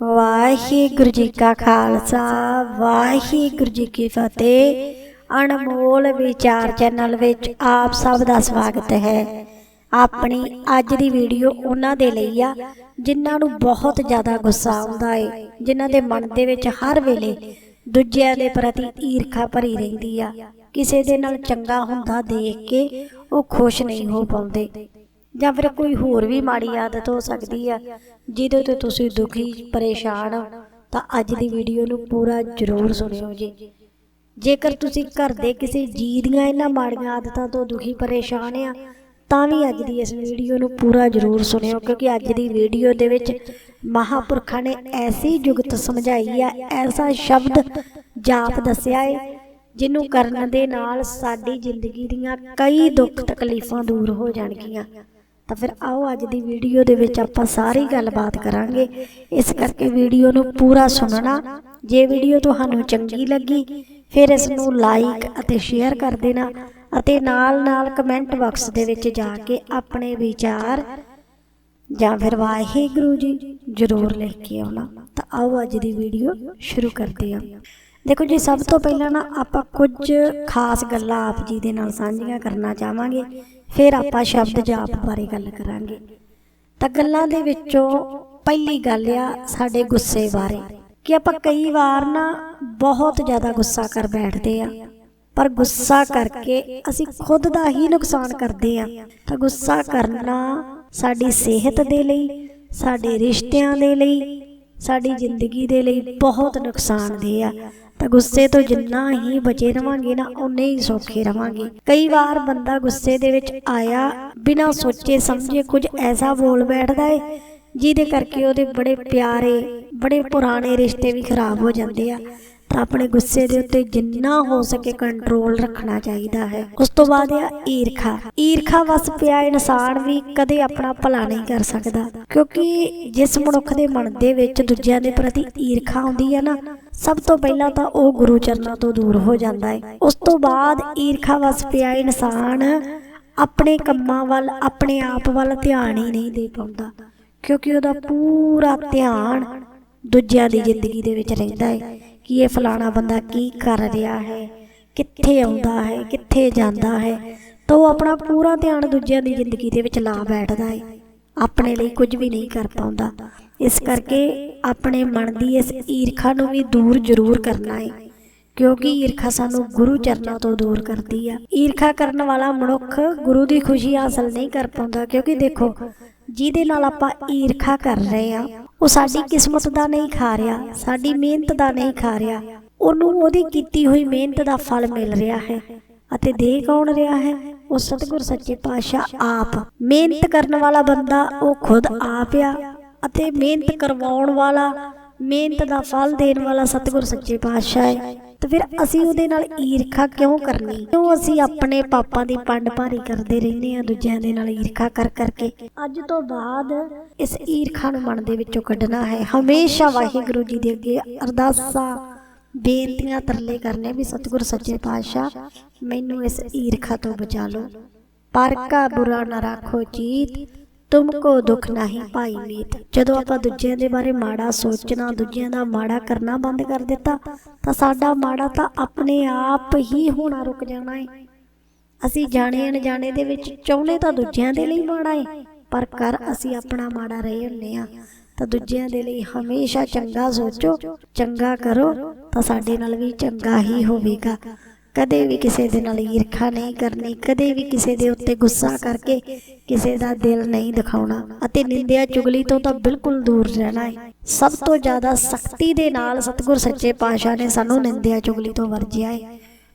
ਵਾਹਿਗੁਰੂ ਜੀ ਕਾ ਖਾਲਸਾ, ਵਾਹਿਗੁਰੂ ਜੀ ਕੀ ਫਤਿਹ। ਅਨਮੋਲ ਵਿਚਾਰ ਚੈਨਲ ਵਿੱਚ ਆਪ ਸਭ ਦਾ ਸਵਾਗਤ ਹੈ। ਆਪਣੀ ਅੱਜ ਦੀ ਵੀਡੀਓ ਉਹਨਾਂ ਦੇ ਲਈ ਆ, ਜਿਨ੍ਹਾਂ ਨੂੰ ਬਹੁਤ ਜ਼ਿਆਦਾ ਗੁੱਸਾ ਆਉਂਦਾ ਏ, ਜਿਨ੍ਹਾਂ ਦੇ ਮਨ ਦੇ ਵਿੱਚ ਹਰ ਵੇਲੇ ਦੂਜਿਆਂ ਦੇ ਪ੍ਰਤੀ ਈਰਖਾ ਭਰੀ ਰਹਿੰਦੀ ਆ। ਕਿਸੇ ਦੇ ਨਾਲ ਚੰਗਾ ਹੁੰਦਾ ਦੇਖ ਕੇ ਉਹ ਖੁਸ਼ ਨਹੀਂ ਹੋ ਪਾਉਂਦੇ। ਜਾਂ ਫਿਰ ਕੋਈ ਹੋਰ ਵੀ ਮਾੜੀ ਆਦਤ ਹੋ ਸਕਦੀ ਆ, ਜਿਹਦੇ ਤੋਂ ਤੁਸੀਂ ਦੁਖੀ, ਪਰੇਸ਼ਾਨ ਹੋ, ਤਾਂ ਅੱਜ ਦੀ ਵੀਡੀਓ ਨੂੰ ਪੂਰਾ ਜ਼ਰੂਰ ਸੁਣਿਓ ਜੀ। ਜੇਕਰ ਤੁਸੀਂ ਘਰ ਦੇ ਕਿਸੇ ਜੀ ਦੀਆਂ ਇਹਨਾਂ ਮਾੜੀਆਂ ਆਦਤਾਂ ਤੋਂ ਦੁਖੀ, ਪਰੇਸ਼ਾਨ ਆ, ਤਾਂ ਵੀ ਅੱਜ ਦੀ ਇਸ ਵੀਡੀਓ ਨੂੰ ਪੂਰਾ ਜ਼ਰੂਰ ਸੁਣਿਓ, ਕਿਉਂਕਿ ਅੱਜ ਦੀ ਵੀਡੀਓ ਦੇ ਵਿੱਚ ਮਹਾਪੁਰਖਾਂ ਨੇ ਐਸੀ ਜੁਗਤ ਸਮਝਾਈ ਆ, ਐਸਾ ਸ਼ਬਦ ਜਾਪ ਦੱਸਿਆ ਏ, ਜਿਹਨੂੰ ਕਰਨ ਦੇ ਨਾਲ ਸਾਡੀ ਜ਼ਿੰਦਗੀ ਦੀਆਂ ਕਈ ਦੁੱਖ ਤਕਲੀਫਾਂ ਦੂਰ ਹੋ ਜਾਣਗੀਆਂ। ਤਾਂ ਫਿਰ ਆਓ ਅੱਜ ਦੀ ਵੀਡੀਓ ਦੇ ਵਿੱਚ ਆਪਾਂ ਸਾਰੀ ਗੱਲਬਾਤ ਕਰਾਂਗੇ। ਇਸ ਕਰਕੇ ਵੀਡੀਓ ਨੂੰ ਪੂਰਾ ਸੁਣਨਾ। ਜੇ ਵੀਡੀਓ ਤੁਹਾਨੂੰ ਚੰਗੀ ਲੱਗੀ, ਫਿਰ ਇਸ ਨੂੰ ਲਾਈਕ ਅਤੇ ਸ਼ੇਅਰ ਕਰ ਦੇਣਾ ਅਤੇ ਨਾਲ-ਨਾਲ ਕਮੈਂਟ ਬਾਕਸ ਦੇ ਵਿੱਚ ਜਾ ਕੇ ਆਪਣੇ ਵਿਚਾਰ ਜਾਂ ਫਿਰ ਵਾਹਿਗੁਰੂ ਜੀ ਜ਼ਰੂਰ ਲਿਖ ਕੇ ਆਉਣਾ। ਤਾਂ ਆਓ ਅੱਜ ਦੀ ਵੀਡੀਓ ਸ਼ੁਰੂ ਕਰਦੇ ਹਾਂ। ਦੇਖੋ ਜੀ, ਸਭ ਤੋਂ ਪਹਿਲਾਂ ਨਾ ਆਪਾਂ ਕੁਝ ਖਾਸ ਗੱਲਾਂ ਆਪ ਜੀ ਦੇ ਨਾਲ ਸਾਂਝੀਆਂ ਕਰਨਾ ਚਾਹਾਂਗੇ। ਫਿਰ ਆਪਾਂ ਸ਼ਬਦ ਜਾਪ ਬਾਰੇ ਗੱਲ ਕਰਾਂਗੇ। ਤਾਂ ਗੱਲਾਂ ਦੇ ਵਿੱਚੋਂ ਪਹਿਲੀ ਗੱਲ ਆ ਸਾਡੇ ਗੁੱਸੇ ਬਾਰੇ, ਕਿ ਆਪਾਂ ਕਈ ਵਾਰ ਨਾ ਬਹੁਤ ਜ਼ਿਆਦਾ ਗੁੱਸਾ ਕਰ ਬੈਠਦੇ ਆ, ਪਰ ਗੁੱਸਾ ਕਰਕੇ ਅਸੀਂ ਖੁਦ ਦਾ ਹੀ ਨੁਕਸਾਨ ਕਰਦੇ ਆ। ਤਾਂ ਗੁੱਸਾ ਕਰਨਾ ਸਾਡੀ ਸਿਹਤ ਦੇ ਲਈ, ਸਾਡੇ ਰਿਸ਼ਤਿਆਂ ਦੇ ਲਈ, ਸਾਡੀ ਜ਼ਿੰਦਗੀ ਦੇ ਲਈ ਬਹੁਤ ਨੁਕਸਾਨਦੇਹ ਆ। ਤਾਂ ਗੁੱਸੇ ਤੋਂ ਜਿੰਨਾ ਹੀ ਬਚੇ ਰਵਾਂਗੇ ਨਾ ਉਨੇ ਹੀ ਸੌਖੇ ਰਵਾਂਗੇ। ਕਈ ਵਾਰ ਬੰਦਾ ਗੁੱਸੇ ਦੇ ਵਿੱਚ ਆਇਆ, ਬਿਨਾਂ ਸੋਚੇ ਸਮਝੇ ਕੁਝ ਐਸਾ ਬੋਲ ਬੈਠਦਾ ਏ, ਜਿਹਦੇ ਕਰਕੇ ਉਹਦੇ ਬੜੇ ਪਿਆਰੇ, ਬੜੇ ਪੁਰਾਣੇ ਰਿਸ਼ਤੇ ਵੀ ਖਰਾਬ ਹੋ ਜਾਂਦੇ ਆ। ਤਾਂ ਆਪਣੇ ਗੁੱਸੇ ਦੇ ਉੱਤੇ ਜਿੰਨਾ ਹੋ ਸਕੇ ਕੰਟਰੋਲ ਰੱਖਣਾ ਚਾਹੀਦਾ ਹੈ। ਉਸ ਤੋਂ ਬਾਅਦ ਆ ਈਰਖਾ। ਈਰਖਾ ਵਸ ਪਿਆ, ਇਨਸਾਨ ਵੀ ਕਦੇ ਆਪਣਾ ਭਲਾ ਨਹੀਂ ਕਰ ਸਕਦਾ। ਕਿਉਂਕਿ ਜਿਸ ਮਨੁੱਖ ਦੇ ਮਨ ਦੇ ਵਿੱਚ ਦੂਜਿਆਂ ਦੇ ਪ੍ਰਤੀ ਈਰਖਾ ਆਉਂਦੀ ਹੈ ਨਾ, ਸਭ ਤੋਂ ਪਹਿਲਾਂ ਤਾਂ ਉਹ ਗੁਰੂ ਚਰਨਾਂ ਤੋਂ ਦੂਰ ਹੋ ਜਾਂਦਾ ਹੈ। ਉਸ ਤੋਂ ਬਾਅਦ ਈਰਖਾ ਵਸ ਪਿਆ, ਇਨਸਾਨ ਆਪਣੇ ਕੰਮਾਂ ਵੱਲ, ਆਪਣੇ ਆਪ ਵੱਲ ਧਿਆਨ ਹੀ ਨਹੀਂ ਦੇ ਪਾਉਂਦਾ। ਕਿਉਂਕਿ ਉਹਦਾ ਪੂਰਾ ਧਿਆਨ ਦੂਜਿਆਂ ਦੀ ਜ਼ਿੰਦਗੀ ਦੇ ਵਿੱਚ ਰਹਿੰਦਾ ਹੈ। ਕਿ ਇਹ ਫਲਾਣਾ ਬੰਦਾ ਕੀ ਕਰ ਰਿਹਾ ਹੈ? ਕਿੱਥੇ ਆਉਂਦਾ ਹੈ? ਕਿੱਥੇ ਜਾਂਦਾ ਹੈ? ਤਾਂ ਉਹ ਆਪਣਾ ਪੂਰਾ ਧਿਆਨ ਦੂਜਿਆਂ ਦੀ ਜ਼ਿੰਦਗੀ ਦੇ ਵਿੱਚ ਲਾ ਬੈਠਦਾ ਹੈ। ਆਪਣੇ ਲਈ ਕੁਝ ਵੀ ਨਹੀਂ ਕਰ ਪਾਉਂਦਾ। ਇਸ ਕਰਕੇ ਆਪਣੇ ਮਨ ਦੀ ਇਸ ਈਰਖਾ ਨੂੰ ਵੀ ਦੂਰ ਜ਼ਰੂਰ ਕਰਨਾ ਹੈ। ਕਿਉਂਕਿ ਈਰਖਾ ਸਾਨੂੰ ਗੁਰੂ ਚਰਨਾਂ ਤੋਂ ਦੂਰ ਕਰਦੀ ਆ। ਈਰਖਾ ਕਰਨ ਵਾਲਾ ਮਨੁੱਖ ਗੁਰੂ ਦੀ ਖੁਸ਼ੀ ਹਾਸਲ ਨਹੀਂ ਕਰ ਪਾਉਂਦਾ। ਕਿਉਂਕਿ ਦੇਖੋ ਜਿਹਦੇ ਨਾਲ ਆਪਾਂ ਈਰਖਾ ਕਰ ਰਹੇ ਆ ਉਹ ਸਾਡੀ ਕਿਸਮਤ ਦਾ ਨਹੀਂ ਖਾ ਰਿਹਾ, ਸਾਡੀ ਮਿਹਨਤ ਦਾ ਨਹੀਂ ਖਾ ਰਿਹਾ। ਉਹਨੂੰ ਉਹਦੀ ਕੀਤੀ ਹੋਈ ਮਿਹਨਤ ਦਾ ਫਲ ਮਿਲ ਰਿਹਾ ਹੈ ਅਤੇ ਦੇ ਕੌਣ ਰਿਹਾ ਹੈ? ਉਹ ਸਤਿਗੁਰ ਸੱਚੇ ਪਾਤਸ਼ਾਹ ਆਪ। ਮਿਹਨਤ ਕਰਨ ਵਾਲਾ ਬੰਦਾ ਉਹ ਖੁਦ ਆਪ ਆ ਅਤੇ ਮਿਹਨਤ ਕਰਵਾਉਣ ਵਾਲਾ, ਮਿਹਨਤ ਦਾ ਫਲ ਦੇਣ ਵਾਲਾ ਸਤਿਗੁਰ ਸੱਚੇ ਪਾਤਸ਼ਾਹ ਹੈ। ਤੇ ਫਿਰ ਅਸੀਂ ਉਹਦੇ ਨਾਲ ਈਰਖਾ ਕਿਉਂ ਕਰਨੀ? ਕਿਉਂ ਅਸੀਂ ਆਪਣੇ ਪਾਪਾਂ ਦੀ ਪੰਡ ਭਾਰੀ ਕਰਦੇ ਰਹਿੰਦੇ ਆ ਦੂਜਿਆਂ ਦੇ ਨਾਲ ਈਰਖਾ ਕਰ ਕਰਕੇ? ਅੱਜ ਤੋਂ ਬਾਅਦ ਇਸ ਈਰਖਾ ਨੂੰ ਮਨ ਦੇ ਵਿੱਚੋਂ ਕੱਢਣਾ ਹੈ। ਹਮੇਸ਼ਾ ਵਾਹਿਗੁਰੂ ਜੀ ਦੇ ਅੱਗੇ ਅਰਦਾਸਾਂ, ਬੇਨਤੀਆਂ ਤਰਲੇ ਕਰਨੇ ਵੀ ਸਤਿਗੁਰ ਸੱਚੇ ਪਾਤਸ਼ਾਹ, ਮੈਨੂੰ ਇਸ ਈਰਖਾ ਤੋਂ ਬਚਾ ਲਓ। ਪਰ ਕਾ ਬੁਰਾ ਨਾ ਰੱਖੋ ਚੀਤ ਤੁਮਕੋ ਦੁੱਖ ਨਹੀਂ ਪਾਈ ਮੀਤ। ਜਦੋਂ ਆਪਾਂ ਦੂਜਿਆਂ ਦੇ ਬਾਰੇ ਮਾੜਾ ਸੋਚਣਾ, ਦੂਜਿਆਂ ਦਾ ਮਾੜਾ ਕਰਨਾ ਬੰਦ ਕਰ ਦਿੱਤਾ, ਤਾਂ ਸਾਡਾ ਮਾੜਾ ਤਾਂ ਆਪਣੇ ਆਪ ਹੀ ਹੋਣਾ ਰੁਕ ਜਾਣਾ ਹੈ ਅਸੀਂ ਜਾਣੇ ਅਣਜਾਣੇ ਦੇ ਵਿੱਚ ਚਾਹੁੰਦੇ ਤਾਂ ਦੂਜਿਆਂ ਦੇ ਲਈ ਮਾੜਾ ਹੈ ਪਰ ਕਰ ਅਸੀਂ ਆਪਣਾ ਮਾੜਾ ਰਹੇ ਹੁੰਨੇ ਆ। ਤਾਂ ਦੂਜਿਆਂ ਦੇ ਲਈ ਹਮੇਸ਼ਾ ਚੰਗਾ ਸੋਚੋ, ਚੰਗਾ ਕਰੋ, ਤਾਂ ਸਾਡੇ ਨਾਲ ਵੀ ਚੰਗਾ ਹੀ ਹੋਵੇਗਾ। ਕਦੇ ਵੀ ਕਿਸੇ ਦੇ ਨਾਲ ਈਰਖਾ ਨਹੀਂ ਕਰਨੀ, ਕਦੇ ਵੀ ਕਿਸੇ ਦੇ ਉੱਤੇ ਗੁੱਸਾ ਕਰਕੇ ਕਿਸੇ ਦਾ ਦਿਲ ਨਹੀਂ ਦਿਖਾਉਣਾ ਅਤੇ ਨਿੰਦਿਆ ਚੁਗਲੀ ਤੋਂ ਤਾਂ ਬਿਲਕੁਲ ਦੂਰ ਰਹਿਣਾ ਹੈ ਸਭ ਤੋਂ ਜ਼ਿਆਦਾ ਸਖਤੀ ਦੇ ਨਾਲ ਸਤਿਗੁਰ ਸੱਚੇ ਪਾਤਸ਼ਾਹ ਨੇ ਸਾਨੂੰ ਨਿੰਦਿਆ ਚੁਗਲੀ ਤੋਂ ਵਰਜਿਆ ਹੈ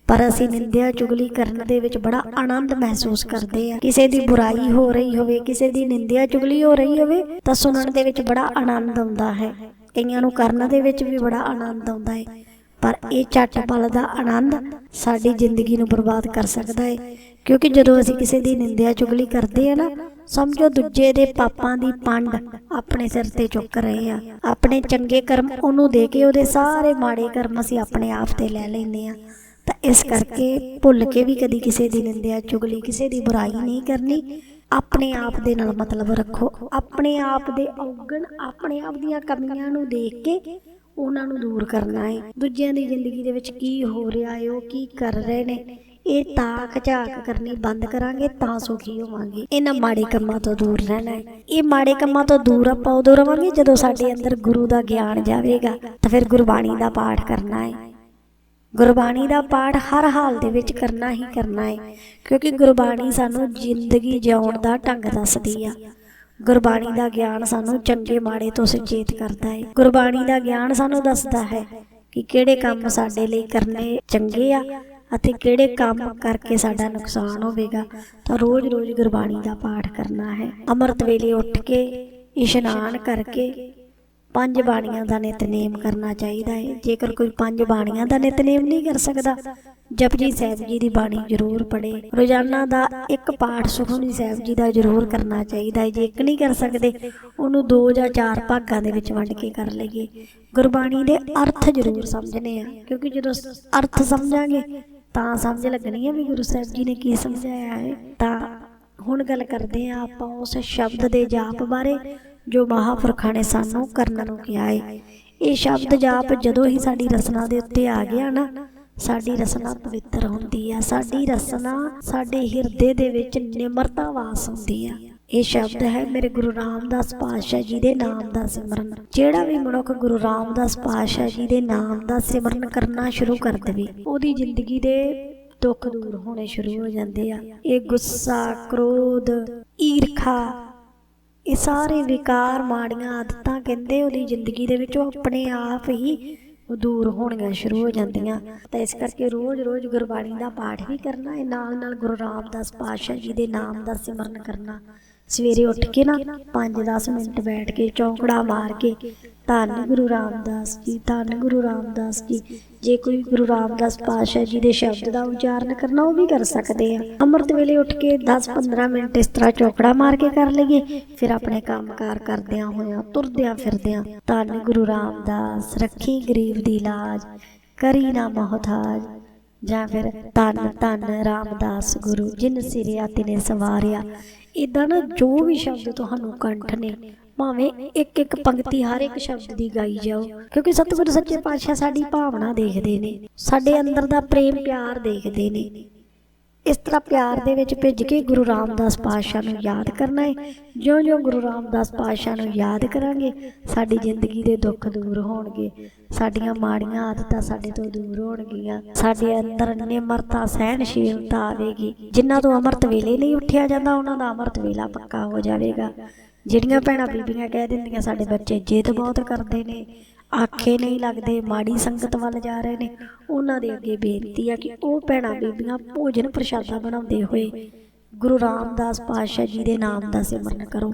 ਪਰ ਅਸੀਂ ਨਿੰਦਿਆ ਚੁਗਲੀ ਕਰਨ ਦੇ ਵਿੱਚ ਬੜਾ ਆਨੰਦ ਮਹਿਸੂਸ ਕਰਦੇ ਆ। ਕਿਸੇ ਦੀ ਬੁਰਾਈ ਹੋ ਰਹੀ ਹੋਵੇ, ਕਿਸੇ ਦੀ ਨਿੰਦਿਆ ਚੁਗਲੀ ਹੋ ਰਹੀ ਹੋਵੇ, ਤਾਂ ਸੁਣਨ ਦੇ ਵਿੱਚ ਬੜਾ ਆਨੰਦ ਆਉਂਦਾ ਹੈ। ਕਈਆਂ ਨੂੰ ਕਰਨ ਦੇ ਵਿੱਚ ਵੀ ਬੜਾ ਆਨੰਦ ਆਉਂਦਾ ਹੈ ਪਰ ਇਹ ਝੱਟ ਪਲ ਦਾ ਆਨੰਦ ਸਾਡੀ ਜ਼ਿੰਦਗੀ ਨੂੰ ਬਰਬਾਦ ਕਰ ਸਕਦਾ ਹੈ ਕਿਉਂਕਿ ਜਦੋਂ ਅਸੀਂ ਕਿਸੇ ਦੀ ਨਿੰਦਿਆ ਚੁਗਲੀ ਕਰਦੇ ਆ ਨਾ, ਸਮਝੋ ਦੂਜੇ ਦੇ ਪਾਪਾਂ ਦੀ ਪੰਡ ਆਪਣੇ ਸਿਰ ਤੇ ਚੁੱਕ ਰਹੇ ਆ। ਆਪਣੇ ਚੰਗੇ ਕਰਮ ਉਹਨੂੰ ਦੇ ਕੇ ਉਹਦੇ ਸਾਰੇ ਮਾੜੇ ਕਰਮ ਅਸੀਂ ਆਪਣੇ ਆਪ ਤੇ ਲੈ ਲੈਂਦੇ ਆ। ਤਾਂ ਇਸ ਕਰਕੇ ਭੁੱਲ ਕੇ ਵੀ ਕਦੀ ਕਿਸੇ ਦੀ ਨਿੰਦਿਆ ਚੁਗਲੀ, ਕਿਸੇ ਦੀ ਬੁਰਾਈ ਨਹੀਂ ਕਰਨੀ। ਆਪਣੇ ਆਪ ਦੇ ਨਾਲ ਮਤਲਬ ਰੱਖੋ। ਆਪਣੇ ਆਪ ਦੇ ਔਗਣ ਆਪਣੇ ਆਪ ਦੀਆਂ ਕਮੀਆਂ ਨੂੰ ਦੇਖ ਕੇ ਉਹਨਾਂ ਨੂੰ ਦੂਰ ਕਰਨਾ ਹੈ ਦੂਜਿਆਂ ਦੀ ਜ਼ਿੰਦਗੀ ਦੇ ਵਿੱਚ ਕੀ ਹੋ ਰਿਹਾ ਹੈ ਉਹ ਕੀ ਕਰ ਰਹੇ ਨੇ, ਇਹ ਤਾਕ ਝਾਕ ਕਰਨੀ ਬੰਦ ਕਰਾਂਗੇ ਤਾਂ ਸੁਖੀ ਹੋਵਾਂਗੇ। ਇਹਨਾਂ ਮਾੜੇ ਕੰਮਾਂ ਤੋਂ ਦੂਰ ਰਹਿਣਾ ਹੈ ਇਹ ਮਾੜੇ ਕੰਮਾਂ ਤੋਂ ਦੂਰ ਆਪਾਂ ਉਦੋਂ ਰਵਾਂਗੇ ਜਦੋਂ ਸਾਡੇ ਅੰਦਰ ਗੁਰੂ ਦਾ ਗਿਆਨ ਜਾਵੇਗਾ, ਤਾਂ ਫਿਰ ਗੁਰਬਾਣੀ ਦਾ ਪਾਠ ਕਰਨਾ ਹੈ ਗੁਰਬਾਣੀ ਦਾ ਪਾਠ ਹਰ ਹਾਲ ਦੇ ਵਿੱਚ ਕਰਨਾ ਹੀ ਕਰਨਾ ਹੈ ਕਿਉਂਕਿ ਗੁਰਬਾਣੀ ਸਾਨੂੰ ਜ਼ਿੰਦਗੀ ਜਿਉਣ ਦਾ ਢੰਗ ਦੱਸਦੀ ਆ। ਗੁਰਬਾਣੀ ਦਾ ਗਿਆਨ ਸਾਨੂੰ ਚੰਗੇ ਮਾੜੇ ਤੋਂ ਸੁਚੇਤ ਕਰਦਾ ਹੈ। ਗੁਰਬਾਣੀ ਦਾ ਗਿਆਨ ਸਾਨੂੰ ਦੱਸਦਾ ਹੈ ਕਿ ਕਿਹੜੇ ਕੰਮ ਸਾਡੇ ਲਈ ਕਰਨੇ ਚੰਗੇ ਆ ਅਤੇ ਕਿਹੜੇ ਕੰਮ ਕਰਕੇ ਸਾਡਾ ਨੁਕਸਾਨ ਹੋਵੇਗਾ। ਤਾਂ ਰੋਜ਼-ਰੋਜ਼ ਗੁਰਬਾਣੀ ਦਾ ਪਾਠ ਕਰਨਾ ਹੈ। ਅੰਮ੍ਰਿਤ ਵੇਲੇ ਉੱਠ ਕੇ ਇਸ਼ਨਾਨ ਕਰਕੇ ਪੰਜ ਬਾਣੀਆਂ ਦਾ ਨਿਤਨੇਮ ਕਰਨਾ ਚਾਹੀਦਾ ਹੈ। ਜੇਕਰ ਕੋਈ ਪੰਜ ਬਾਣੀਆਂ ਦਾ ਨਿਤਨੇਮ ਨਹੀਂ ਕਰ ਸਕਦਾ ਜਪਜੀ ਸਾਹਿਬ ਜੀ ਦੀ ਬਾਣੀ ਜ਼ਰੂਰ ਪੜ੍ਹੇ। ਰੋਜ਼ਾਨਾ ਦਾ ਇੱਕ ਪਾਠ ਸੁਖਮਨੀ ਸਾਹਿਬ ਜੀ ਦਾ ਜ਼ਰੂਰ ਕਰਨਾ ਚਾਹੀਦਾ ਹੈ। ਜੇ ਇੱਕ ਨਹੀਂ ਕਰ ਸਕਦੇ, ਉਹਨੂੰ ਦੋ ਜਾਂ ਚਾਰ ਭਾਗਾਂ ਦੇ ਵਿੱਚ ਵੰਡ ਕੇ ਕਰ ਲਈਏ। ਗੁਰਬਾਣੀ ਦੇ ਅਰਥ ਜ਼ਰੂਰ ਸਮਝਣੇ ਆ, ਕਿਉਂਕਿ ਜਦੋਂ ਅਰਥ ਸਮਝਾਂਗੇ, ਤਾਂ ਸਮਝ ਲੱਗਣੀ ਹੈ ਵੀ ਗੁਰੂ ਸਾਹਿਬ ਜੀ ਨੇ ਕੀ ਸਮਝਾਇਆ ਹੈ। ਤਾਂ ਹੁਣ ਗੱਲ ਕਰਦੇ ਹਾਂ ਆਪਾਂ ਉਸ ਸ਼ਬਦ ਦੇ ਜਾਪ ਬਾਰੇ, ਜੋ ਮਹਾਪੁਰਖਾਂ ਨੇ ਸਾਨੂੰ ਕਰਨ ਨੂੰ ਕਿਹਾ ਹੈ। ਇਹ ਸ਼ਬਦ ਜਾਪ ਜਦੋਂ ਹੀ ਸਾਡੀ ਰਸਨਾ ਦੇ ਉੱਤੇ ਆ ਗਿਆ ਨਾ ਸਾਡੀ ਰਸਨਾ ਪਵਿੱਤਰ ਹੁੰਦੀ ਆ ਸਾਡੀ ਰਸਨਾ ਸਾਡੇ ਹਿਰਦੇ ਦੇ ਵਿੱਚ ਨਿਮਰਤਾ ਵਾਸ ਹੁੰਦੀ ਆ। ਇਹ ਸ਼ਬਦ ਹੈ ਮੇਰੇ ਗੁਰੂ ਰਾਮਦਾਸ ਪਾਤਸ਼ਾਹ ਜੀ ਦੇ ਨਾਮ ਦਾ ਸਿਮਰਨ। ਜਿਹੜਾ ਵੀ ਮਨੁੱਖ ਗੁਰੂ ਰਾਮਦਾਸ ਪਾਤਸ਼ਾਹ ਜੀ ਦੇ ਨਾਮ ਦਾ ਸਿਮਰਨ ਕਰਨਾ ਸ਼ੁਰੂ ਕਰ ਦੇਵੇ। ਉਹਦੀ ਜ਼ਿੰਦਗੀ ਦੇ ਦੁੱਖ ਦੂਰ ਹੋਣੇ ਸ਼ੁਰੂ ਹੋ ਜਾਂਦੇ ਆ। ਇਹ ਗੁੱਸਾ ਕ੍ਰੋਧ ਈਰਖਾ ਇਹ ਸਾਰੇ ਵਿਕਾਰ ਮਾੜੀਆਂ ਆਦਤਾਂ ਕਹਿੰਦੇ ਉਹਦੀ ਜ਼ਿੰਦਗੀ ਦੇ ਵਿੱਚ ਉਹ ਆਪਣੇ ਆਪ ਹੀ ਉਹ ਦੂਰ ਹੋਣੀਆਂ ਸ਼ੁਰੂ ਹੋ ਜਾਂਦੀਆਂ। ਤਾਂ ਇਸ ਕਰਕੇ ਰੋਜ਼-ਰੋਜ਼ ਗੁਰਬਾਣੀ ਦਾ ਪਾਠ ਵੀ ਕਰਨਾ ਹੈ ਨਾਲ ਨਾਲ ਗੁਰੂ ਰਾਮਦਾਸ ਪਾਤਸ਼ਾਹ ਜੀ ਦੇ ਨਾਮ ਦਾ ਸਿਮਰਨ ਕਰਨਾ। ਸਵੇਰੇ ਉੱਠ ਕੇ ਨਾ 5-10 ਮਿੰਟ ਬੈਠ ਕੇ ਚੌਂਕੜਾ ਮਾਰ ਕੇ ਧੰਨ ਗੁਰੂ ਰਾਮਦਾਸ ਜੀ, ਧੰਨ ਗੁਰੂ ਰਾਮਦਾਸ ਜੀ। ਜੇ ਕੋਈ ਗੁਰੂ ਰਾਮਦਾਸ ਪਾਤਸ਼ਾਹ ਜੀ ਦੇ ਸ਼ਬਦ ਦਾ ਉਚਾਰਨ ਕਰਨਾ ਉਹ ਵੀ ਕਰ ਸਕਦੇ ਆ। ਅੰਮ੍ਰਿਤ ਵੇਲੇ ਉੱਠ ਕੇ 10-15 ਮਿੰਟ ਇਸ ਤਰ੍ਹਾਂ ਚੌਕੜਾ ਮਾਰ ਕੇ ਕਰ ਲਈਏ, ਫਿਰ ਆਪਣੇ ਕੰਮਕਾਰ ਕਰਦਿਆਂ ਹੋਇਆਂ, ਤੁਰਦਿਆਂ ਫਿਰਦਿਆਂ ਧੰਨ ਗੁਰੂ ਰਾਮਦਾਸ, ਰੱਖੀ ਗਰੀਬ ਦੀ ਲਾਜ, ਕਰੀ ਨਾ ਮਹਤਾਜ। ਜਾਂ ਫਿਰ ਧੰਨ ਧੰਨ ਰਾਮਦਾਸ ਗੁਰੂ, ਜਿਨ ਸਿਰਿਆ ਤਿਨੇ ਸਵਾਰਿਆ। ਇਦਾਂ ਨਾ ਜੋ ਵੀ ਸ਼ਬਦ ਤੁਹਾਨੂੰ ਕੰਠ ਨੇ, ਭਾਵੇਂ ਇੱਕ ਇੱਕ ਪੰਕਤੀ ਹਰ ਇੱਕ ਸ਼ਬਦ ਦੀ ਗਾਈ ਜਾਓ, ਕਿਉਂਕਿ ਸਤਿਗੁਰੂ ਸੱਚੇ ਪਾਤਸ਼ਾਹ ਸਾਡੀ ਭਾਵਨਾ ਦੇਖਦੇ ਨੇ, ਸਾਡੇ ਅੰਦਰ ਦਾ ਪ੍ਰੇਮ ਪਿਆਰ ਦੇਖਦੇ ਨੇ। ਇਸ ਤਰ੍ਹਾਂ ਪਿਆਰ ਦੇ ਵਿੱਚ ਭਿੱਜ ਕੇ ਗੁਰੂ ਰਾਮਦਾਸ ਪਾਤਸ਼ਾਹ ਨੂੰ ਯਾਦ ਕਰਨਾ ਹੈ। ਜਿਉਂ-ਜਿਉਂ ਗੁਰੂ ਰਾਮਦਾਸ ਪਾਤਸ਼ਾਹ ਨੂੰ ਯਾਦ ਕਰਾਂਗੇ, ਸਾਡੀ ਜ਼ਿੰਦਗੀ ਦੇ ਦੁੱਖ ਦੂਰ ਹੋਣਗੇ, ਸਾਡੀਆਂ ਮਾੜੀਆਂ ਆਦਤਾਂ ਸਾਡੇ ਤੋਂ ਦੂਰ ਹੋਣਗੀਆਂ, ਸਾਡੇ ਅੰਦਰ ਨਿਮਰਤਾ ਸਹਿਣਸ਼ੀਲਤਾ ਆਵੇਗੀ, ਜਿਨ੍ਹਾਂ ਤੋਂ ਅੰਮ੍ਰਿਤ ਵੇਲੇ ਨਹੀਂ ਉੱਠਿਆ ਜਾਂਦਾ, ਉਹਨਾਂ ਦਾ ਅੰਮ੍ਰਿਤ ਵੇਲਾ ਪੱਕਾ ਹੋ ਜਾਵੇਗਾ। ਜਿਹੜੀਆਂ ਭੈਣਾਂ ਬੀਬੀਆਂ ਕਹਿ ਦਿੰਦੀਆਂ, ਸਾਡੇ ਬੱਚੇ ਜਿੱਦ ਬਹੁਤ ਕਰਦੇ ਨੇ ਆਖੇ ਨਹੀਂ ਲੱਗਦੇ, ਮਾੜੀ ਸੰਗਤ ਵੱਲ ਜਾ ਰਹੇ ਨੇ। ਉਹਨਾਂ ਦੇ ਅੱਗੇ ਬੇਨਤੀ ਆ ਕਿ ਉਹ ਭੈਣਾਂ ਬੀਬੀਆਂ ਭੋਜਨ ਪ੍ਰਸ਼ਾਦਾ ਬਣਾਉਂਦੇ ਹੋਏ ਗੁਰੂ ਰਾਮਦਾਸ ਪਾਤਸ਼ਾਹ ਜੀ ਦੇ ਨਾਮ ਦਾ ਸਿਮਰਨ ਕਰੋ।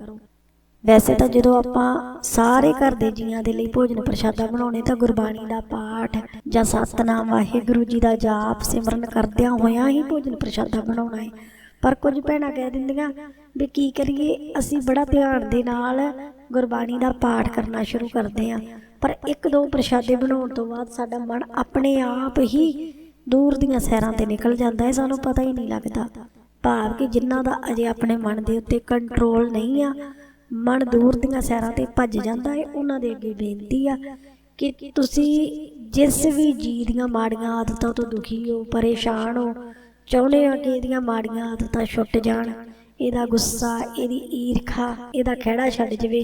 ਵੈਸੇ ਤਾਂ ਜਦੋਂ ਆਪਾਂ ਸਾਰੇ ਘਰ ਦੇ ਜੀਆਂ ਦੇ ਲਈ ਭੋਜਨ ਪ੍ਰਸ਼ਾਦਾ ਬਣਾਉਣੇ ਤਾਂ ਗੁਰਬਾਣੀ ਦਾ ਪਾਠ ਜਾਂ ਸਤਨਾਮ ਵਾਹਿਗੁਰੂ ਜੀ ਦਾ ਜਾਪ ਸਿਮਰਨ ਕਰਦਿਆਂ ਹੋਇਆਂ ਹੀ ਭੋਜਨ ਪ੍ਰਸ਼ਾਦਾ ਬਣਾਉਣਾ ਹੈ। ਪਰ ਕੁਝ ਭੈਣਾਂ ਕਹਿ ਦਿੰਦੀਆਂ ਵੀ ਕੀ ਕਰੀਏ, ਅਸੀਂ ਬੜਾ ਧਿਆਨ ਦੇ ਨਾਲ ਗੁਰਬਾਣੀ ਦਾ ਪਾਠ ਕਰਨਾ ਸ਼ੁਰੂ ਕਰਦੇ ਹਾਂ। ਪਰ ਇੱਕ ਦੋ ਪ੍ਰਸ਼ਾਦੇ ਬਣਾਉਣ ਤੋਂ ਬਾਅਦ ਸਾਡਾ ਮਨ ਆਪਣੇ ਆਪ ਹੀ ਦੂਰ ਦੀਆਂ ਸੈਰਾਂ ਤੇ ਨਿਕਲ ਜਾਂਦਾ ਹੈ, ਸਾਨੂੰ ਪਤਾ ਹੀ ਨਹੀਂ ਲੱਗਦਾ। ਭਾਵ ਕਿ ਜਿਨ੍ਹਾਂ ਦਾ ਅਜੇ ਆਪਣੇ ਮਨ ਦੇ ਉੱਤੇ ਕੰਟਰੋਲ ਨਹੀਂ ਆ, ਮਨ ਦੂਰ ਦੀਆਂ ਸੈਰਾਂ ਤੇ ਭੱਜ ਜਾਂਦਾ ਹੈ, ਉਹਨਾਂ ਦੇ ਅੱਗੇ ਬੇਨਤੀ ਆ ਕਿ ਤੁਸੀਂ ਜਿਸ ਵੀ ਜੀ ਦੀਆਂ ਮਾੜੀਆਂ ਆਦਤਾਂ ਤੋਂ ਦੁਖੀ ਹੋ, ਪਰੇਸ਼ਾਨ ਹੋ, ਚਾਹੁੰਦੇ ਆ ਕਿ ਇਹਦੀਆਂ ਮਾੜੀਆਂ ਆਦਤਾਂ ਛੁੱਟ ਜਾਣ ਇਹਦਾ ਗੁੱਸਾ, ਇਹਦੀ ਈਰਖਾ, ਇਹਦਾ ਖਹਿੜਾ ਛੱਡ ਜਵੇ,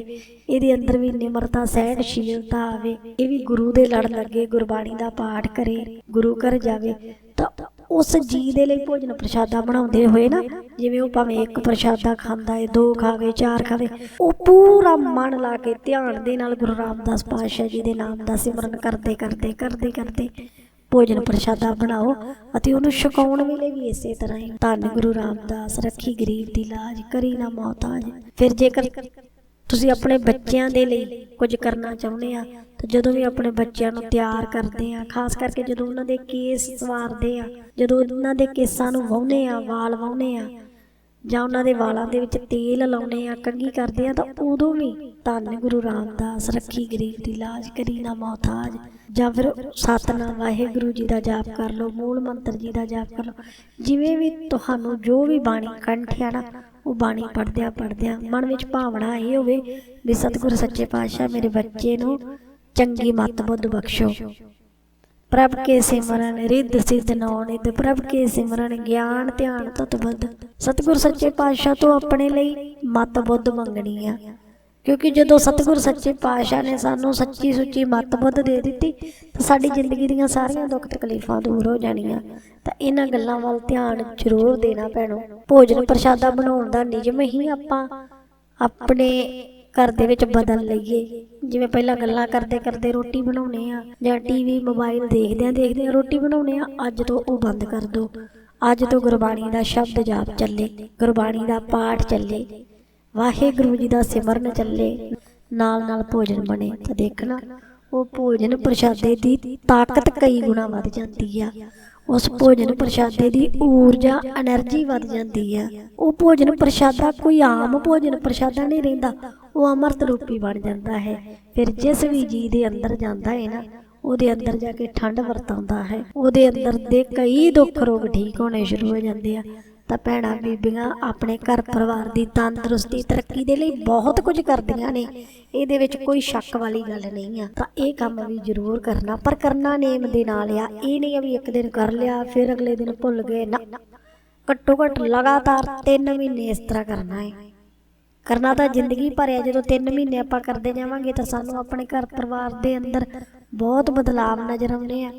ਇਹਦੇ ਅੰਦਰ ਵੀ ਨਿਮਰਤਾ, ਸਹਿਣਸ਼ੀਲਤਾ ਆਵੇ, ਇਹ ਵੀ ਗੁਰੂ ਦੇ ਲੜ ਲੱਗੇ, ਗੁਰਬਾਣੀ ਦਾ ਪਾਠ ਕਰੇ, ਗੁਰੂ ਘਰ ਜਾਵੇ, ਤਾਂ ਉਸ ਜੀ ਦੇ ਲਈ ਭੋਜਨ ਪ੍ਰਸ਼ਾਦਾ ਬਣਾਉਂਦੇ ਹੋਏ ਨਾ, ਜਿਵੇਂ ਉਹ ਭਾਵੇਂ ਇੱਕ ਪ੍ਰਸ਼ਾਦਾ ਖਾਂਦਾ ਏ, ਦੋ ਖਾਵੇ, ਚਾਰ ਖਾਵੇ, ਉਹ ਪੂਰਾ ਮਨ ਲਾ ਕੇ ਧਿਆਨ ਦੇ ਨਾਲ ਗੁਰੂ ਰਾਮਦਾਸ ਪਾਤਸ਼ਾਹ ਜੀ ਦੇ ਨਾਮ ਦਾ ਸਿਮਰਨ ਕਰਦੇ ਕਰਦੇ ਕਰਦੇ ਕਰਦੇ ਭੋਜਨ ਪ੍ਰਸ਼ਾਦਾ ਬਣਾਓ ਅਤੇ ਉਹਨੂੰ ਛਕਾਉਣ ਵੇਲੇ ਵੀ ਇਸੇ ਤਰ੍ਹਾਂ ਹੀ ਧੰਨ ਗੁਰੂ ਰਾਮਦਾਸ ਰੱਖੀ ਗਰੀਬ ਦੀ ਲਾਜ ਕਰੀ ਨਾ ਮੌਤਾਜ ਫਿਰ ਜੇਕਰ ਤੁਸੀਂ ਆਪਣੇ ਬੱਚਿਆਂ ਦੇ ਲਈ ਕੁਝ ਕਰਨਾ ਚਾਹੁੰਦੇ ਆ ਤਾਂ ਜਦੋਂ ਵੀ ਆਪਣੇ ਬੱਚਿਆਂ ਨੂੰ ਤਿਆਰ ਕਰਦੇ ਆ ਖਾਸ ਕਰਕੇ ਜਦੋਂ ਉਹਨਾਂ ਦੇ ਕੇਸ ਸਵਾਰਦੇ ਆ ਜਦੋਂ ਉਹਨਾਂ ਦੇ ਕੇਸਾਂ ਨੂੰ ਵਾਹੁੰਦੇ ਆ ਵਾਲ ਵਾਹੁੰਦੇ ਆ ਜਾਂ ਉਹਨਾਂ ਦੇ ਵਾਲਾਂ ਦੇ ਵਿੱਚ ਤੇਲ ਲਾਉਨੇ ਆ, ਕੰਘੀ ਕਰਦੇ ਆ, ਤਾਂ ਉਦੋਂ ਵੀ ਧੰਨ ਗੁਰੂ ਰਾਮਦਾਸ ਰੱਖੀ ਗਰੀਬ ਦੀ ਲਾਜ ਕਰੀ ਨਾ ਮੌਤਾਜ। ਜਾਂ ਫਿਰ ਸਤਨਾਮ, ਵਾਹਿਗੁਰੂ ਜੀ ਦਾ ਜਾਪ ਕਰ ਲਓ, ਮੂਲ ਮੰਤਰ ਜੀ ਦਾ ਜਾਪ ਕਰ ਲਓ। ਜਿਵੇਂ ਵੀ ਤੁਹਾਨੂੰ ਜੋ ਵੀ ਬਾਣੀ ਕੰਠਿਆ ਨਾ, ਉਹ ਬਾਣੀ ਪੜ੍ਹਦਿਆਂ ਪੜ੍ਹਦਿਆਂ ਮਨ ਵਿੱਚ ਭਾਵਨਾ ਇਹ ਹੋਵੇ ਵੀ ਸਤਿਗੁਰ ਸੱਚੇ ਪਾਤਸ਼ਾਹ ਮੇਰੇ ਬੱਚੇ ਨੂੰ ਚੰਗੀ ਮੱਤ ਬੁੱਧ ਬਖਸ਼ੋ। ਪ੍ਰਭ ਕੇ ਸਿਮਰਨ, ਰਿੱਧ ਸਿੱਧ ਨੌ ਪ੍ਰਭ ਕੇ ਸਿਮਰਨ, ਗਿਆਨ ਧਿਆਨ ਤਤ ਬੁੱਧ। ਸਤਿਗੁਰ ਸੱਚੇ ਪਾਤਸ਼ਾਹ ਤੋਂ ਆਪਣੇ ਲਈ ਮਤ ਬੁੱਧ ਮੰਗਣੀ ਆ। ਕਿਉਂਕਿ ਜਦੋਂ ਸਤਿਗੁਰ ਸੱਚੇ ਪਾਤਸ਼ਾਹ ਨੇ ਸਾਨੂੰ ਸੱਚੀ ਸੁੱਚੀ ਮੱਤ ਬੁੱਧ ਦੇ ਦਿੱਤੀ, ਤਾਂ ਸਾਡੀ ਜ਼ਿੰਦਗੀ ਦੀਆਂ ਸਾਰੀਆਂ ਦੁੱਖ ਤਕਲੀਫਾਂ ਦੂਰ ਹੋ ਜਾਣੀਆਂ। ਤਾਂ ਇਹਨਾਂ ਗੱਲਾਂ ਵੱਲ ਧਿਆਨ ਜ਼ਰੂਰ ਦੇਣਾ ਪੈਣੋ ਭੋਜਨ ਪ੍ਰਸ਼ਾਦਾ ਬਣਾਉਣ ਦਾ ਨਿਯਮ ਹੀ ਆਪਾਂ ਆਪਣੇ ਘਰ ਦੇ ਵਿੱਚ ਬਦਲ ਲਈਏ। ਜਿਵੇਂ ਪਹਿਲਾਂ ਗੱਲਾਂ ਕਰਦੇ ਕਰਦੇ ਰੋਟੀ ਬਣਾਉਣੇ ਆ ਜਾਂ ਟੀਵੀ ਮੋਬਾਈਲ ਦੇਖਦਿਆਂ ਦੇਖਦਿਆਂ ਰੋਟੀ ਬਣਾਉਣੇ ਆ, ਅੱਜ ਤੋਂ ਉਹ ਬੰਦ ਕਰ ਦਿਓ ਅੱਜ ਤੋਂ ਗੁਰਬਾਣੀ ਦਾ ਸ਼ਬਦ ਜਾਪ ਚੱਲੇ, ਗੁਰਬਾਣੀ ਦਾ ਪਾਠ ਚੱਲੇ, ਵਾਹਿਗੁਰੂ ਜੀ ਦਾ ਸਿਮਰਨ ਚੱਲੇ, ਨਾਲ ਨਾਲ ਭੋਜਨ ਬਣੇ। ਤਾਂ ਦੇਖਣਾ, ਉਹ ਭੋਜਨ ਪ੍ਰਸ਼ਾਦੇ ਦੀ ਤਾਕਤ ਕਈ ਗੁਣਾ ਵੱਧ ਜਾਂਦੀ ਆ। ਉਸ ਭੋਜਨ ਪ੍ਰਸ਼ਾਦੇ ਦੀ ਊਰਜਾ એનર્ਜੀ ਵੱਧ ਜਾਂਦੀ ਹੈ ਉਹ ਭੋਜਨ ਪ੍ਰਸ਼ਾਦਾ ਕੋਈ ਆਮ ਭੋਜਨ ਪ੍ਰਸ਼ਾਦਾ ਨਹੀਂ ਰਹਿੰਦਾ, ਉਹ ਅਮਰਤ ਰੂਪੀ ਬਣ ਜਾਂਦਾ ਹੈ। ਫਿਰ ਜਿਸ ਵੀ ਜੀ ਦੇ ਅੰਦਰ ਜਾਂਦਾ ਹੈ ਨਾ, ਉਹਦੇ ਅੰਦਰ ਜਾ ਕੇ ਠੰਡ ਵਰਤਾਉਂਦਾ ਹੈ। ਉਹਦੇ ਅੰਦਰ ਦੇ ਕਈ ਦੁੱਖ ਰੋਗ ਠੀਕ ਹੋਣੇ ਸ਼ੁਰੂ ਹੋ ਜਾਂਦੇ ਆ। ਤਾਂ ਭੈਣਾਂ ਬੀਬੀਆਂ ਆਪਣੇ ਘਰ ਪਰਿਵਾਰ ਦੀ ਤੰਦਰੁਸਤੀ, ਤਰੱਕੀ ਦੇ ਲਈ ਬਹੁਤ ਕੁਝ ਕਰਦੀਆਂ ਨੇ। ਇਹਦੇ ਵਿੱਚ ਕੋਈ ਸ਼ੱਕ ਵਾਲੀ ਗੱਲ ਨਹੀਂ ਆ। ਤਾਂ ਇਹ ਕੰਮ ਵੀ ਜ਼ਰੂਰ ਕਰਨਾ। ਪਰ ਕਰਨਾ ਨੇਮ ਦੇ ਨਾਲ ਆ। ਇਹ ਨਹੀਂ ਆ ਵੀ ਇੱਕ ਦਿਨ ਕਰ ਲਿਆ, ਫਿਰ ਅਗਲੇ ਦਿਨ ਭੁੱਲ ਗਏ। ਨਾ। ਘੱਟੋ ਘੱਟ ਲਗਾਤਾਰ 3 ਮਹੀਨੇ ਇਸ ਤਰ੍ਹਾਂ ਕਰਨਾ ਹੈ ਕਰਨਾ ਤਾਂ ਜ਼ਿੰਦਗੀ ਭਰਿਆ ਜਦੋਂ 3 ਮਹੀਨੇ ਆਪਾਂ ਕਰਦੇ ਜਾਵਾਂਗੇ ਤਾਂ ਸਾਨੂੰ ਆਪਣੇ ਘਰ ਪਰਿਵਾਰ ਦੇ ਅੰਦਰ ਬਹੁਤ ਬਦਲਾਵ ਨਜ਼ਰ ਆਉਣੇ ਆ।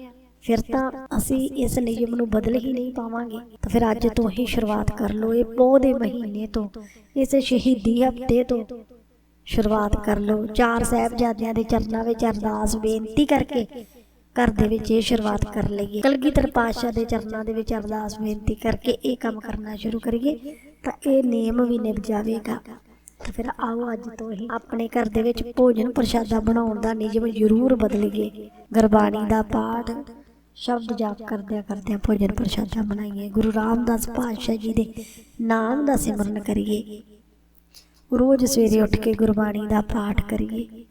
ਫਿਰ ਤਾਂ ਅਸੀਂ ਇਸ ਨਿਯਮ ਨੂੰ ਬਦਲ ਹੀ ਨਹੀਂ ਪਾਵਾਂਗੇ। ਤਾਂ ਫਿਰ ਅੱਜ ਤੋਂ ਹੀ ਸ਼ੁਰੂਆਤ ਕਰ ਲਓ ਇਹ ਪੋਹ ਦੇ ਮਹੀਨੇ ਤੋਂ, ਇਸ ਸ਼ਹੀਦੀ ਹਫ਼ਤੇ ਤੋਂ। ਸ਼ੁਰੂਆਤ ਕਰ ਲਓ। ਚਾਰ ਸਾਹਿਬਜ਼ਾਦਿਆਂ ਦੇ ਚਰਨਾਂ ਵਿੱਚ ਅਰਦਾਸ ਬੇਨਤੀ ਕਰਕੇ ਘਰ ਦੇ ਵਿੱਚ ਇਹ ਸ਼ੁਰੂਆਤ ਕਰ ਲਈਏ। ਕਲਗੀਧਰ ਪਾਤਸ਼ਾਹ ਦੇ ਚਰਨਾਂ ਦੇ ਵਿੱਚ ਅਰਦਾਸ ਬੇਨਤੀ ਕਰਕੇ ਇਹ ਕੰਮ ਕਰਨਾ ਸ਼ੁਰੂ ਕਰੀਏ। ਤਾਂ ਇਹ ਨੇਮ ਵੀ ਨਿਭ ਜਾਵੇਗਾ। ਤਾਂ ਫਿਰ ਆਓ ਅੱਜ ਤੋਂ ਹੀ ਆਪਣੇ ਘਰ ਦੇ ਵਿੱਚ ਭੋਜਨ ਪ੍ਰਸ਼ਾਦਾ ਬਣਾਉਣ ਦਾ ਨਿਯਮ ਜ਼ਰੂਰ ਬਦਲੀਏ। ਗੁਰਬਾਣੀ ਦਾ ਪਾਠ ਸ਼ਬਦ ਜਾਪ ਕਰਦਿਆਂ ਕਰਦਿਆਂ ਭੋਜਨ ਪ੍ਰਸ਼ਾਦਾ ਬਣਾਈਏ। ਗੁਰੂ ਰਾਮਦਾਸ ਪਾਤਸ਼ਾਹ ਜੀ ਦੇ ਨਾਮ ਦਾ ਸਿਮਰਨ ਕਰੀਏ। ਰੋਜ਼ ਸਵੇਰੇ ਉੱਠ ਕੇ ਗੁਰਬਾਣੀ ਦਾ ਪਾਠ ਕਰੀਏ।